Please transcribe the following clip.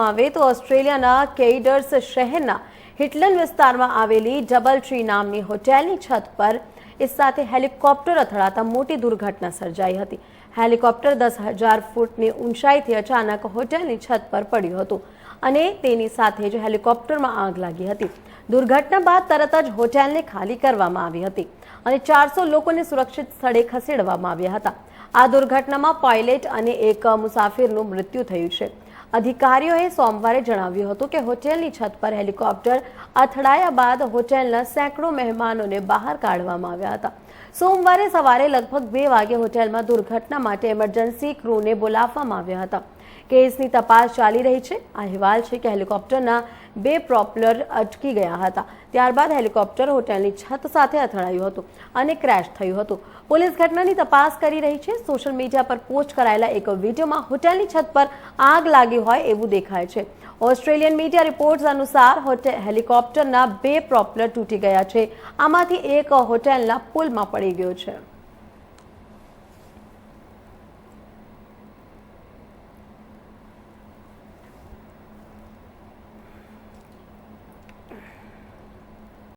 કરવામાં આવે તો ઓસ્ટ્રેલિયાના કેઇડર્સ શહેરના હિટલન વિસ્તારમાં આવેલી ડબલ ટ્રી નામની હોટેલની છત પર એ સાથે હેલિકોપ્ટર અથડાતા મોટી દુર્ઘટના સર્જાઈ હતી. હેલિકોપ્ટર દસ હજાર ફૂટની ઊંચાઈથી અચાનક હોટેલની છત પર પડ્યું હતું અને તેની સાથે જ હેલિકોપ્ટરમાં આગ લાગી હતી. દુર્ઘટના બાદ તરત જ હોટેલને ખાલી કરવામાં આવી હતી અને ચારસો લોકોને સુરક્ષિત સ્થળે ખસેડવામાં આવ્યા હતા. આ દુર્ઘટનામાં પાયલટ અને એક મુસાફિરનું મૃત્યુ થયું છે. અધિકારીઓએ સોમવારે જણાવ્યું હતું કે હોટેલની છત પર હેલિકોપ્ટર અથડાયા બાદ હોટેલના સેંકડો મહેમાનોને બહાર કાઢવામાં આવ્યા હતા. સોમવારે સવારે લગભગ બે વાગે હોટેલમાં દુર્ઘટના માટે એમરજન્સી ક્રૂને બોલાવવામાં આવ્યા હતા. કેસની તપાસ ચાલી રહી છે. અહેવાલ છે કે હેલિકોપ્ટરના બે પ્રોપલર અટકી ગયા હતા. ત્યારબાદ હેલિકોપ્ટર હોટેલની છત સાથે અથડાયું હતું અને ક્રેશ થયું હતું. પોલીસ ઘટનાની તપાસ કરી રહી છે. સોશિયલ મીડિયા પર પોસ્ટ કરાયેલા એક વિડીયોમાં હોટેલની છત પર આગ લાગી હોય એવું દેખાય છે. ઓસ્ટ્રેલિયન મીડિયા રિપોર્ટ્સ અનુસાર હેલિકોપ્ટરના બે પ્રોપલર તૂટી ગયા છે. આમાંથી એક હોટેલના પુલમાં પડી ગયો છે.